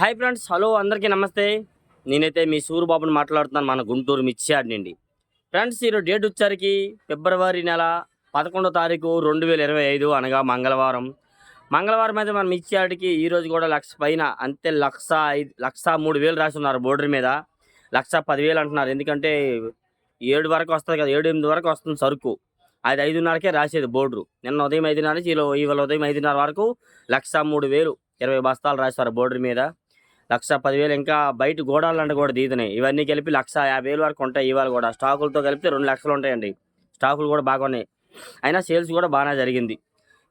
Hi friends hello అందరికీ నమస్తే. నేనైతే మీ సూరిబాబుని మాట్లాడుతున్నాను మన గుంటూరు మిర్చియాడ్ నుండి. ఫ్రెండ్స్ ఈరోజు డేట్ వచ్చరికి ఫిబ్రవరి నెల పదకొండో తారీఖు రెండు వేల ఇరవై ఐదు అనగా మంగళవారం. మంగళవారం అయితే మన మిర్చియాడ్కి ఈరోజు కూడా లక్ష పైన అంతే లక్ష ఐదు లక్ష మూడు వేలు రాసి ఉన్నారు బోర్డర్ మీద. లక్ష పదివేలు అంటున్నారు. ఎందుకంటే ఏడు వరకు వస్తుంది కదా ఏడు ఎనిమిది వరకు వస్తుంది సరుకు. అది ఐదున్నరకే రాసేది బోర్డరు నిన్న ఉదయం ఐదున్నర నుంచి ఈలో- ఇవాళ ఉదయం ఐదున్నర వరకు లక్ష మూడు వేలు ఇరవై బస్తాలు రాస్తారు బోర్డర్ మీద. లక్ష పదివేలు ఇంకా బయట గోడాలంటే కూడా దీతున్నాయి ఇవన్నీ కలిపి లక్ష యాభై వేలు వరకు ఉంటాయి ఇవాళ కూడా. స్టాకులతో కలిపితే రెండు లక్షలు ఉంటాయండి. స్టాకులు కూడా బాగున్నాయి అయినా సేల్స్ కూడా బాగానే జరిగింది.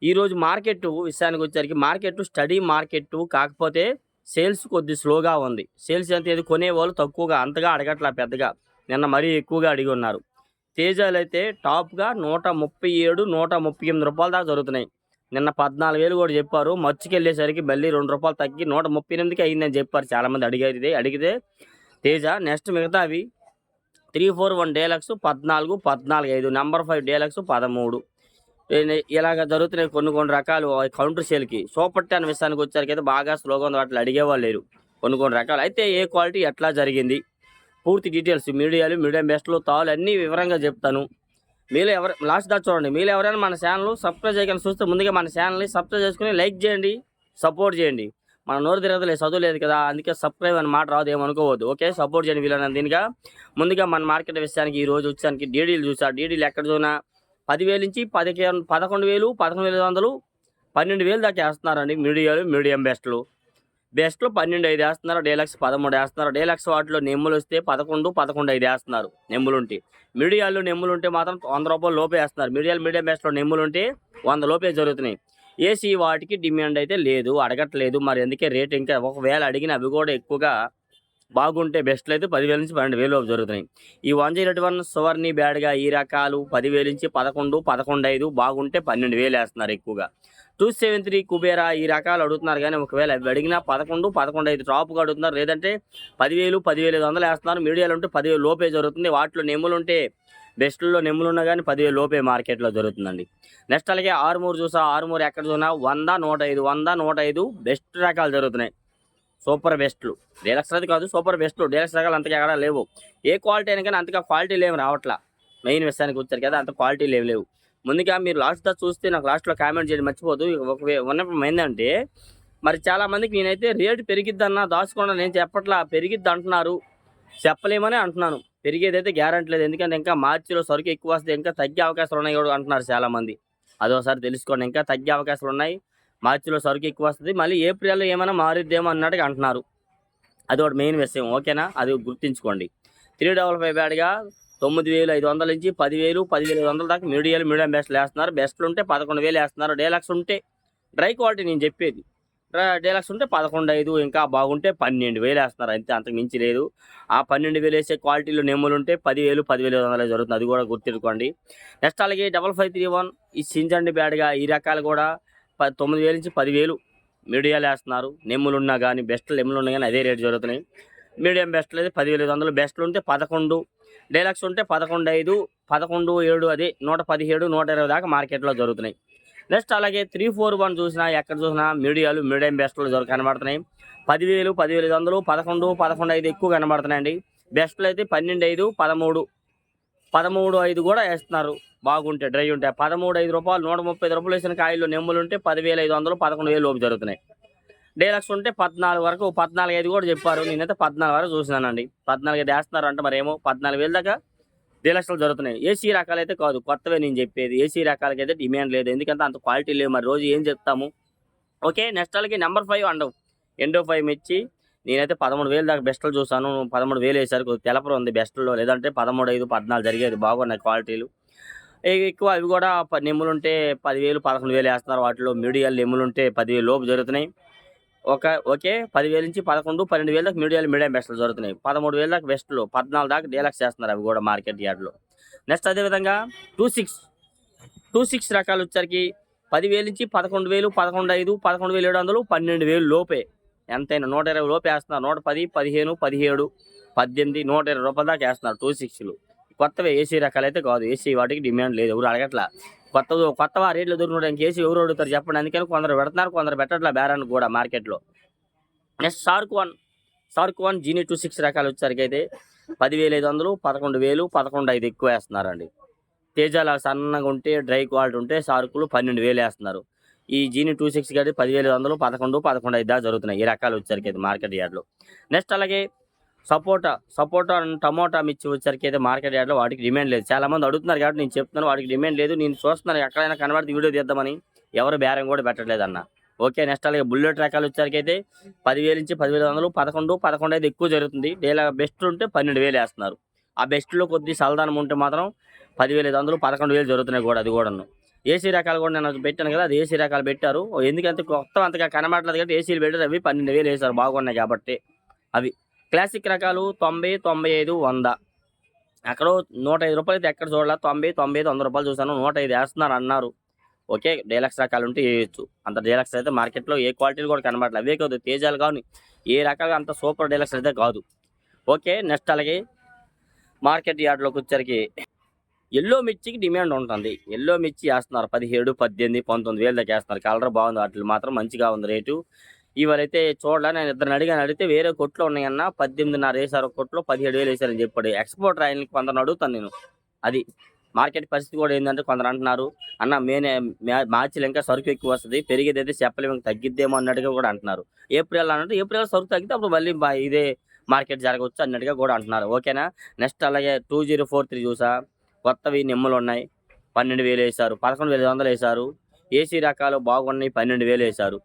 ఈరోజు మార్కెట్ విషయానికి వచ్చేసరికి మార్కెట్ స్టడీ మార్కెట్ కాకపోతే సేల్స్ కొద్ది స్లోగా ఉంది. సేల్స్ ఎంత ఏది కొనేవాళ్ళు తక్కువగా అంతగా అడగట్లా పెద్దగా. నిన్న మరీ ఎక్కువగా అడిగి ఉన్నారు. తేజాలు అయితే టాప్గా నూట ముప్పై ఏడు నూట ముప్పై ఎనిమిది రూపాయల దాకా జరుగుతున్నాయి. నిన్న పద్నాలుగు వేలు కూడా చెప్పారు. మచ్చుకెళ్ళేసరికి మళ్ళీ రెండు రూపాయలు తగ్గి నూట ముప్పై ఎనిమిదికి అయిందని చెప్పారు. చాలామంది అడిగారు ఇది అడిగితే తేజ నెక్స్ట్ మిగతా అవి త్రీ ఫోర్ వన్ డేలక్స్ పద్నాలుగు పద్నాలుగు ఐదు నెంబర్ ఫైవ్ డేలక్స్ పదమూడు. ఇలాగ జరుగుతున్నాయి కొన్ని కొన్ని రకాలు. కౌంటర్ సేల్కి సూపర్ టెన్ విషయానికి వచ్చేసరికి అయితే బాగా స్లోగా ఉంది. వాటిలో అడిగేవాళ్ళు లేరు. కొన్ని కొన్ని రకాలు. అయితే ఏ క్వాలిటీ ఎట్లా జరిగింది? పూర్తి డీటెయిల్స్ మీడియాలు మీడియం బెస్ట్లు తాలు అన్నీ వివరంగా చెప్తాను. మీరు ఎవరు లాస్ట్ దాకా చూడండి. మీరు ఎవరైనా మన ఛానల్ సబ్స్క్రైబ్ చేయగలని చూస్తే ముందుగా మన ఛానల్ని సబ్స్క్రైబ్ చేసుకుని లైక్ చేయండి సపోర్ట్ చేయండి. మన నోరు తిరగలేదు చదువు లేదు కదా అందుకే సబ్స్క్రైబ్ అని మాట రాదు ఏమనుకోవద్దు. ఓకే సపోర్ట్ చేయండి వీళ్ళని దీనిగా ముందుగా మన మార్కెట్ విషయానికి ఈ రోజు వచ్చానికి డీడీలు చూసా. డీడీలు ఎక్కడ చూసినా పదివేలు నుంచి పదిహేను పదకొండు వేలు పదకొండు వేల ఐదు వందలు పన్నెండు వేలు దాకా వేస్తున్నారండి మీడియాలు మీడియం బెస్ట్లు. బెస్ట్లో పన్నెండు ఐదు వేస్తున్నారు డేలక్స్ పదమూడు వేస్తున్నారు. డేలక్స్ వాటిలో నెమ్ములు వస్తే పదకొండు పదకొండు ఐదు వేస్తున్నారు నెమ్ములుంటే. మీడియాలు నెమ్ములు ఉంటే మాత్రం వంద రూపాయలు లోపే వేస్తున్నారు. మీడియాలు మీడియం బెస్ట్లో నెమ్ములు ఉంటే వంద లోపే జరుగుతున్నాయి. ఏసీ వాటికి డిమాండ్ అయితే లేదు అడగట్లేదు. మరి ఎందుకే రేట్ ఇంకా ఒకవేళ అడిగిన అవి కూడా ఎక్కువగా బాగుంటే బెస్ట్లు అయితే పదివేల నుంచి పన్నెండు వేలు లోపు జరుగుతున్నాయి. ఈ one zero eight one Suvarni బ్యాడ్గా ఈ రకాలు పదివేల నుంచి పదకొండు పదకొండు ఐదు బాగుంటే పన్నెండు వేలు వేస్తున్నారు ఎక్కువగా. టూ సెవెన్ త్రీ కుబేరా ఈ రకాలు అడుగుతున్నారు కానీ ఒకవేళ అవి అడిగినా పదకొండు పదకొండు ఐదు టాప్గా అడుగుతున్నారు. లేదంటే పదివేలు పదివేలు ఐదు వందలు వేస్తున్నారు. మీడియాలు ఉంటే పదివేలు లోపే జరుగుతుంది. వాటిలో నెమ్ములు ఉంటే బెస్ట్లో నెమ్ములు ఉన్నా కానీ పదివేలు లోపే మార్కెట్లో జరుగుతుందండి. నెక్స్ట్ అలాగే ఆరుమూరు చూసా ఆరుమూరు ఎక్కడ చూసినా వంద నూట ఐదు వంద నూట ఐదు బెస్ట్ రకాలు జరుగుతున్నాయి. సూపర్ బెస్ట్లు. డీలక్స్ అది కాదు సూపర్ బెస్ట్లు. డీలక్స్ రకాలు అంతగా ఎక్కడ లేవు. ఏ క్వాలిటీ అయినా కానీ అంతగా క్వాలిటీ లేవు రావట్లా. మెయిన్ విషయానికి వచ్చారు కదా అంత క్వాలిటీ లేవు లేవు. ముందుగా మీరు లాస్ట్ దా చూస్తే నాకు లాస్ట్లో కామెంట్ చేయడం మర్చిపోదు. ఒక ఉన్నప్పుడు ఏంటంటే మరి చాలామందికి నేనైతే రేటు పెరిగిద్దన్నా దాచుకోండి నేను చెప్పట్లా పెరిగిద్ది అంటున్నారు. చెప్పలేమని అంటున్నాను. పెరిగేదైతే గ్యారంటీ లేదు. ఎందుకంటే ఇంకా మార్చిలో సరుకు ఎక్కువ వస్తే ఇంకా తగ్గే అవకాశాలు ఉన్నాయి కూడా అంటున్నారు చాలామంది. అదోసారి తెలుసుకోండి. ఇంకా తగ్గే అవకాశాలు ఉన్నాయి. మార్చిలో సరుకు ఎక్కువ వస్తుంది. మళ్ళీ ఏప్రిల్లో ఏమైనా మారిద్దేమో అన్నట్టుగా అంటున్నారు. అది ఒకటి మెయిన్ విషయం. ఓకేనా? అది గుర్తుంచుకోండి. త్రీ డబల్ ఫైవ్ బ్యాడ్గా తొమ్మిది వేలు ఐదు వందల నుంచి పదివేలు పదివేలు ఐదు వందల దాకా మీడియం మీడియం బెస్ట్లు వేస్తున్నారు. బెస్ట్లు ఉంటే పదకొండు వేలు వేస్తున్నారు. డేలక్స్ ఉంటే డ్రై క్వాలిటీ నేను చెప్పేది. డ్రై- డేలక్స్ ఉంటే పదకొండు ఐదు ఇంకా బాగుంటే పన్నెండు వేలు వేస్తున్నారు. అంతే అంతకు మించి లేదు. ఆ పన్నెండు వేలు వేసే క్వాలిటీలో నెమ్ములు ఉంటే పదివేలు పదివేలు ఐదు వందలు జరుగుతుంది. అది కూడా గుర్తుపెట్టుకోండి నెక్స్ట్ అలాగే డబల్ ఫైవ్ త్రీ వన్ ఈ సింజండి బ్యాడ్గా ఈ రకాలు కూడా ప తొమ్మిది వేలు నుంచి పదివేలు మీడియాలు వేస్తున్నారు నెమ్ములు ఉన్నా కానీ బెస్ట్లు నెమ్ములు ఉన్నా కానీ అదే రేటు జరుగుతున్నాయి. మీడియం బెస్ట్లు అయితే పదివేలు ఐదు వందలు బెస్ట్లు ఉంటే పదకొండు డైలాక్స్ ఉంటే పదకొండు ఐదు పదకొండు ఏడు అదే నూట పదిహేడు నూట ఇరవై దాకా మార్కెట్లో జరుగుతున్నాయి. నెక్స్ట్ అలాగే త్రీ ఫోర్ వన్ చూసినా ఎక్కడ చూసినా మీడియాలు మీడియం బెస్ట్లు దొరక కనబడుతున్నాయి. పదివేలు పదివేలు ఐదు వందలు పదకొండు పదకొండు ఐదు ఎక్కువ కనబడుతున్నాయండి. బెస్ట్లు అయితే పన్నెండు ఐదు పదమూడు పదమూడు ఐదు కూడా వేస్తున్నారు. బాగుంటాయి డ్రై ఉంటే పదమూడు ఐదు రూపాయలు నూట ముప్పై ఐదు రూపాయలు వేసిన కాయలు నెమ్ములు ఉంటే పదివేల ఐదు వందలు పదకొండు వేలు లోపు జరుగుతున్నాయి. డేలక్స్ ఉంటే పద్నాలుగు వరకు పద్నాలుగు ఐదు కూడా చెప్పారు. నేనైతే పద్నాలుగు వరకు చూసినానండి. పద్నాలుగు ఐదు వేస్తున్నారు అంటే మరి ఏమో పద్నాలుగు వేలు దాకా డీలక్స్లు జరుగుతున్నాయి. ఏసీ రకాలు అయితే కాదు కొత్తవే నేను చెప్పేది. ఏసీ రకాలకి అయితే డిమాండ్ లేదు. ఎందుకంటే అంత క్వాలిటీ లేవు. మరి రోజు ఏం చెప్తాము? ఓకే నెక్స్ట్ వాళ్ళకి నెంబర్ ఫైవ్ అండవు. ఎండో ఫైవ్ ఇచ్చి నేనైతే పదమూడు వేలు దాకా బెస్ట్లు చూసాను పదమూడు వేలు వేసారు తెలపరు ఉంది బెస్ట్లో. లేదంటే పదమూడు ఐదు పద్నాలుగు జరిగేది. బాగున్నాయి క్వాలిటీలు. ఎక్కువ అవి కూడా నెమ్ములు ఉంటే పదివేలు పదకొండు వేలు వేస్తున్నారు. వాటిలో మీడియాలు నెమ్ములు ఉంటే పదివేలు లోపు జరుగుతున్నాయి. ఒక ఓకే పదివేల నుంచి పదకొండు పన్నెండు వేల దాకా మీడియాలు మీడియం బెస్ట్లు జరుగుతున్నాయి. పదమూడు వేల దాకా బెస్ట్లు పద్నాలుగు దాకా డీలక్స్ చేస్తున్నారు అవి కూడా మార్కెట్ యార్డ్లో. నెక్స్ట్ అదేవిధంగా టూ సిక్స్ టూ సిక్స్ రకాలు వచ్చరికి పదివేలు నుంచి పదకొండు వేలు పదకొండు ఐదు పదకొండు వేలు ఏడు వందలు పన్నెండు వేలు లోపే. ఎంతైనా నూట ఇరవై లోపే వేస్తున్నారు. నూట పది పదిహేను పదిహేడు పద్దెనిమిది నూట ఇరవై రూపాయల దాకా వేస్తున్నారు టూ సిక్స్లు. కొత్తవి ఏసీ రకాలు అయితే కాదు. ఏసీ వాటికి డిమాండ్ లేదు. ఎవరు అడగట్లా? కొత్త కొత్త రేట్లు దొరికినడానికి ఏసీ ఎవరు అడుగుతారు చెప్పండి. అందుకని కొందరు పెడుతున్నారు కొందరు పెట్టట్లా బేరానికి కూడా మార్కెట్లో. Next shark one shark one genie two six రకాలు వచ్చేసరికి అయితే పదివేల ఐదు వందలు పదకొండు వేలు పదకొండు ఐదు ఎక్కువ వేస్తున్నారండి. తేజాల సన్నగా ఉంటే డ్రై క్వాలిటీ ఉంటే షార్కులు పన్నెండు వేలు వేస్తున్నారు. ఈ జీని టూ సిక్స్ కాబట్టి పదివేల వందలు పదకొండు పదకొండు ఐదు దా జరుగుతున్నాయి. ఈ రకాలు వచ్చేసరికి అయితే మార్కెట్ యార్డ్లో. నెక్స్ట్ అలాగే సపోటా సపోటా టమోటా మిర్చి వచ్చరికి అయితే మార్కెట్ యార్డ్లో వాటికి డిమాండ్ లేదు. చాలా మంది అడుగుతున్నారు కాబట్టి నేను చెప్తున్నాను వాటికి డిమాండ్ లేదు. నేను చూస్తున్నాను ఎక్కడైనా కనబడితే వీడియో తీద్దామని. ఎవరు బేరం కూడా పెట్టలేదన్న ఓకే నెక్స్ట్ అలాగే బుల్లెట్ రకాలు వచ్చేసరికైతే పదివేల నుంచి పదివేల వందలు పదకొండు పదకొండు అయితే ఎక్కువ జరుగుతుంది. డేలా బెస్ట్ ఉంటే పన్నెండు వేలు వేస్తున్నారు. ఆ బెస్ట్లో కొద్ది సలదానం ఉంటే మాత్రం పదివేల ఐదు వందలు పదకొండు వేలు జరుగుతున్నాయి కూడా అది కూడాను. ఏసీ రకాలు కూడా నేను పెట్టాను కదా అది ఏసీ రకాలు పెట్టారు. ఎందుకంటే కొత్త అంతగా కనబడలేదు కాబట్టి ఏసీలు పెట్టారు అవి పన్నెండు వేలు వేశారు బాగున్నాయి కాబట్టి అవి. క్లాసిక్ రకాలు తొంభై తొంభై ఐదు వంద. అక్కడ నూట ఐదు రూపాయలు అయితే ఎక్కడ చూడాల? తొంభై తొంభై ఐదు వంద రూపాయలు చూసాను నూట ఐదు వేస్తున్నారు అన్నారు. ఓకే డీలక్స్ రకాలు ఉంటే వేయచ్చు అంత డీలక్స్ అయితే మార్కెట్లో ఏ క్వాలిటీలు కూడా కనబడలేదు అవే కాదు తేజాలు కానీ ఏ రకాలుగా అంత సూపర్ డీలక్స్ అయితే కాదు. ఓకే నెక్స్ట్ అలాగే మార్కెట్ యార్డ్లోకి వచ్చరికి ఎల్లో మిర్చికి డిమాండ్ ఉంటుంది. ఎల్లో మిర్చి వేస్తున్నారు. పదిహేడు పద్దెనిమిది పంతొమ్మిది వేలు దాకా వేస్తున్నారు. కలర్ బాగుంది. వాటిలో మాత్రం మంచిగా ఉంది రేటు. ఇవాళైతే చూడాలి నేను ఇద్దరిని అడిగాను. అడిగితే వేరే కొట్లు ఉన్నాయన్న పద్దెనిమిదిన్నర వేసారు ఒక కొట్లో పదిహేడు వేలు వేసారని చెప్పాడు. ఎక్స్పోర్ట్ ఆయనకి కొందరు అడుగుతాను నేను. అది మార్కెట్ పరిస్థితి కూడా ఏంటంటే కొందరు అంటున్నారు అన్న మేనే మార్చిలో ఇంకా సరుకు ఎక్కువ వస్తుంది పెరిగేది అయితే చెప్పలేము తగ్గిద్దేమో అన్నట్టుగా కూడా అంటున్నారు. ఏప్రిల్ అన్నట్టు ఏప్రిల్ సరుకు తగ్గితే అప్పుడు మళ్ళీ ఇదే మార్కెట్ జరగవచ్చు అన్నట్టుగా కూడా అంటున్నారు. ఓకేనా? నెక్స్ట్ అలాగే టూ జీరో ఫోర్ త్రీ చూసా కొత్తవి నిమ్మలు ఉన్నాయి పన్నెండు వేలు వేశారు పదకొండు వేల ఐదు వందలు వేశారు ఏసీ రకాలు బాగున్నాయి పన్నెండు వేలు వేశారు.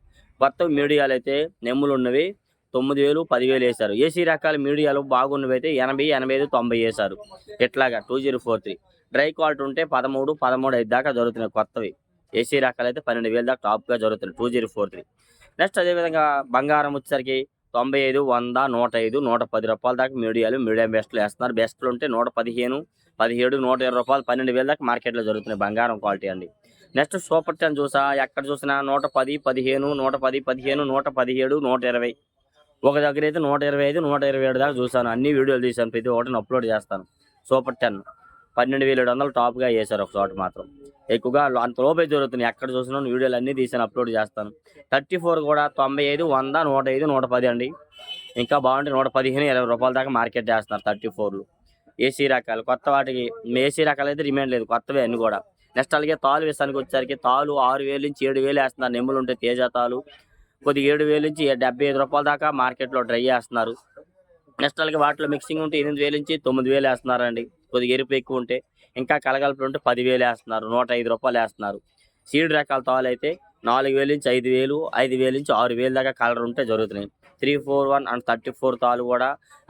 కొత్త మీడియాలు అయితే నెమ్ములు ఉన్నవి తొమ్మిది వేలు పదివేలు వేశారు. ఏసీ రకాల మీడియాలు బాగున్నవి అయితే ఎనభై ఎనభై ఐదు తొంభై వేశారు. ఇట్లాగా two zero four three. Dry quality ఉంటే పదమూడు పదమూడు ఐదు దాకా జరుగుతున్నాయి కొత్తవి. ఏసీ రకాలు అయితే పన్నెండు వేలు దాకా టాప్గా జరుగుతున్నాయి. Two zero four three. Next అదేవిధంగా బంగారం వచ్చేసరికి తొంభై ఐదు వంద నూట ఐదు నూట పది రూపాయల దాకా మీడియాలు మీడియం బెస్ట్లు వేస్తున్నారు. బెస్ట్లు ఉంటే నూట పదిహేను పదిహేడు నూట ఇరవై రూపాయలు పన్నెండు వేల దాకా మార్కెట్లో జరుగుతున్నాయి బంగారం క్వాలిటీ అండి. నెక్స్ట్ సూపర్ టెన్ చూసా ఎక్కడ చూసినా నూట పది పదిహేను నూట పది పదిహేను నూట పదిహేడు నూట ఇరవై. ఒక దగ్గర అయితే నూట ఇరవై ఐదు నూట ఇరవై ఏడు దాకా చూసాను అన్ని వీడియోలు తీసాను ప్రతి ఒకటిని అప్లోడ్ చేస్తాను. Super ten. పన్నెండు వేల ఏడు వందలు టాప్గా వేశారు ఒక చోట మాత్రం. ఎక్కువగా అంత లోపే జరుగుతున్నాయి. ఎక్కడ చూసినా వీడియోలు అన్నీ తీసాను అప్లోడ్ చేస్తాను. థర్టీ ఫోర్ కూడా తొంభై ఐదు వంద నూట ఐదు నూట పది అండి. ఇంకా బాగుంటే నూట పదిహేను ఇరవై రూపాయల దాకా మార్కెట్ చేస్తున్నారు థర్టీ ఫోర్లు ఏసీ రకాలు. కొత్త వాటికి ఏసీ రకాలు అయితే డిమాండ్ లేదు. కొత్తవే అన్నీ కూడా. నెక్స్ట్ అలాగే తాలు విషయానికి వచ్చేసరికి తాలు ఆరు వేలు నుంచి ఏడు వేలు వేస్తున్నారు. నెమ్ములు ఉంటే తేజ తాలు. కొద్దిగా ఏడు వేలు నుంచి డెబ్బై ఐదు రూపాయల దాకా మార్కెట్లో డ్రై చేస్తున్నారు. నెక్స్ట్ అలాగే వాటిలో మిక్సింగ్ ఉంటే ఎనిమిది వేలు నుంచి తొమ్మిది వేలు వేస్తున్నారండి. కొద్దిగా ఎరుపు ఎక్కువ ఉంటే ఇంకా కలగలుపులు ఉంటే పదివేలు వేస్తున్నారు. నూట ఐదు రూపాయలు వేస్తున్నారు. సీడ్ రకాల తాలు అయితే నాలుగు వేలు నుంచి ఐదు వేలు ఐదు వేలు నుంచి ఆరు వేలు దాకా కలర్ ఉంటే జరుగుతున్నాయి. Three four one and thirty four తాలు కూడా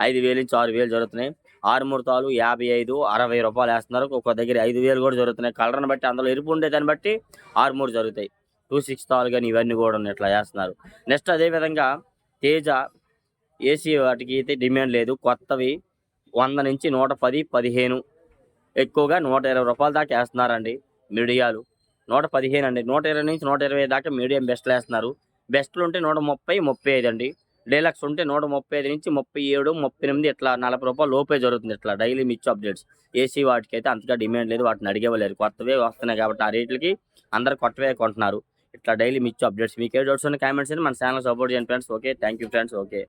ఐదు వేలు నుంచి ఆరు వేలు జరుగుతున్నాయి. ఆరు ముహూర్తాలు తాలు యాభై ఐదు అరవై రూపాయలు వేస్తున్నారు. ఒక్కొక్క దగ్గర ఐదు వేలు కూడా జరుగుతున్నాయి. కలర్ని బట్టి అందులో ఎరుపు ఉండే దాన్ని బట్టి ఆరు మూడు జరుగుతాయి. టూ సిక్స్ తాలు కానీ ఇవన్నీ కూడా ఉన్నాయి ఇట్లా వేస్తున్నారు. నెక్స్ట్ అదేవిధంగా తేజ ఏసీ వాటికి అయితే డిమాండ్ లేదు. కొత్తవి వంద నుంచి నూట పది పదిహేను ఎక్కువగా నూట ఇరవై రూపాయల దాకా వేస్తున్నారండి మీడియాలు. నూట పదిహేను అండి. నూట ఇరవై నుంచి నూట ఇరవై దాకా మీడియం బెస్ట్లు వేస్తున్నారు. బెస్ట్లు ఉంటే నూట ముప్పై ముప్పై ఐదు అండి. డైలాగ్స్ ఉంటే నూట ముప్పై ఐదు నుంచి ముప్పై ఏడు ముప్పై ఎనిమిది ఇట్లా నలభై రూపాయలు లోపే జరుగుతుంది ఇట్లా డైలీ మిచ్చు అప్డేట్స్. ఏసీ వాటికి అయితే అంతగా డిమాండ్ లేదు వాటిని అడిగేవాళ్ళు కొత్తవే వస్తున్నాయి కాబట్టి ఆ రేట్లకి అందరు కొత్తవే కొంటున్నారు. ఇట్లా డైలీ మిచ్చు అప్డేట్స్. మీకు ఏ డౌట్స్ ఉన్న కామెంట్స్ మన ఛానల్ సపోర్ట్ చేయండి friends. Okay thank you friends. Okay.